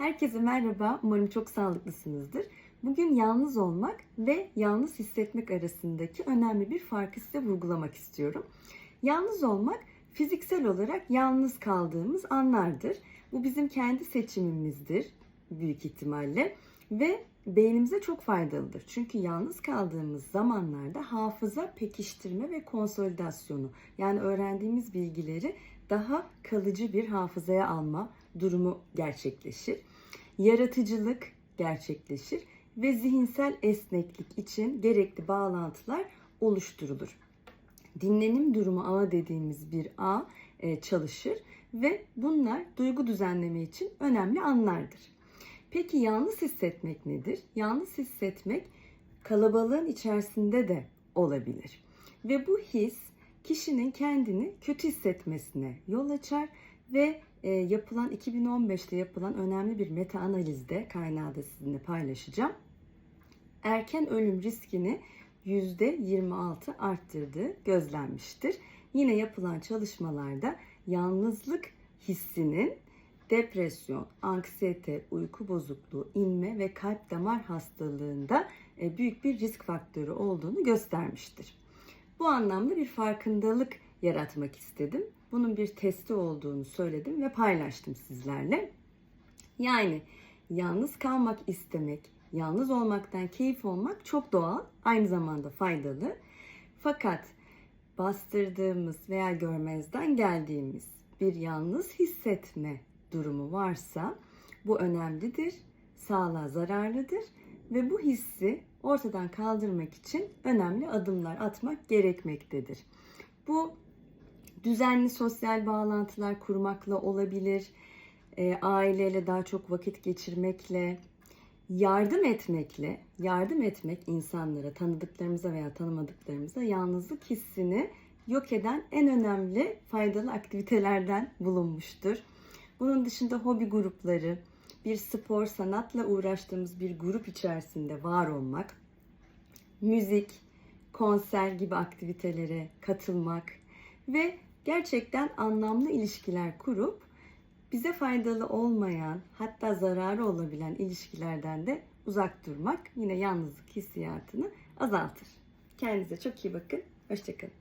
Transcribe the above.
Herkese merhaba. Umarım çok sağlıklısınızdır. Bugün yalnız olmak ve yalnız hissetmek arasındaki önemli bir farkı size vurgulamak istiyorum. Yalnız olmak fiziksel olarak yalnız kaldığımız anlardır. Bu bizim kendi seçimimizdir büyük ihtimalle ve beynimize çok faydalıdır. Çünkü yalnız kaldığımız zamanlarda hafıza pekiştirme ve konsolidasyonu yani öğrendiğimiz bilgileri daha kalıcı bir hafızaya alma durumu gerçekleşir. Yaratıcılık gerçekleşir ve zihinsel esneklik için gerekli bağlantılar oluşturulur. Dinlenim durumu ağı dediğimiz bir ağ e, çalışır ve bunlar duygu düzenleme için önemli anlardır. Peki yalnız hissetmek nedir? Yalnız hissetmek kalabalığın içerisinde de olabilir. Ve bu his kişinin kendini kötü hissetmesine yol açar ve e, yapılan 2015'te yapılan önemli bir meta analizde kaynağı da sizinle paylaşacağım. Erken ölüm riskini %26 arttırdığı gözlenmiştir. Yine yapılan çalışmalarda yalnızlık hissinin depresyon, anksiyete, uyku bozukluğu, inme ve kalp damar hastalığında e, büyük bir risk faktörü olduğunu göstermiştir. Bu anlamda bir farkındalık yaratmak istedim. Bunun bir testi olduğunu söyledim ve paylaştım sizlerle. Yani yalnız kalmak istemek, yalnız olmaktan keyif olmak çok doğal, aynı zamanda faydalı. Fakat bastırdığımız veya görmezden geldiğimiz bir yalnız hissetme durumu varsa bu önemlidir, sağlığa zararlıdır ve bu hissi ortadan kaldırmak için önemli adımlar atmak gerekmektedir. Bu düzenli sosyal bağlantılar kurmakla olabilir, e, aileyle daha çok vakit geçirmekle, yardım etmekle, yardım etmek insanlara, tanıdıklarımıza veya tanımadıklarımıza yalnızlık hissini yok eden en önemli faydalı aktivitelerden bulunmuştur. Bunun dışında hobi grupları, bir spor, sanatla uğraştığımız bir grup içerisinde var olmak, müzik, konser gibi aktivitelere katılmak ve gerçekten anlamlı ilişkiler kurup bize faydalı olmayan hatta zararı olabilen ilişkilerden de uzak durmak yine yalnızlık hissiyatını azaltır. Kendinize çok iyi bakın. Hoşçakalın.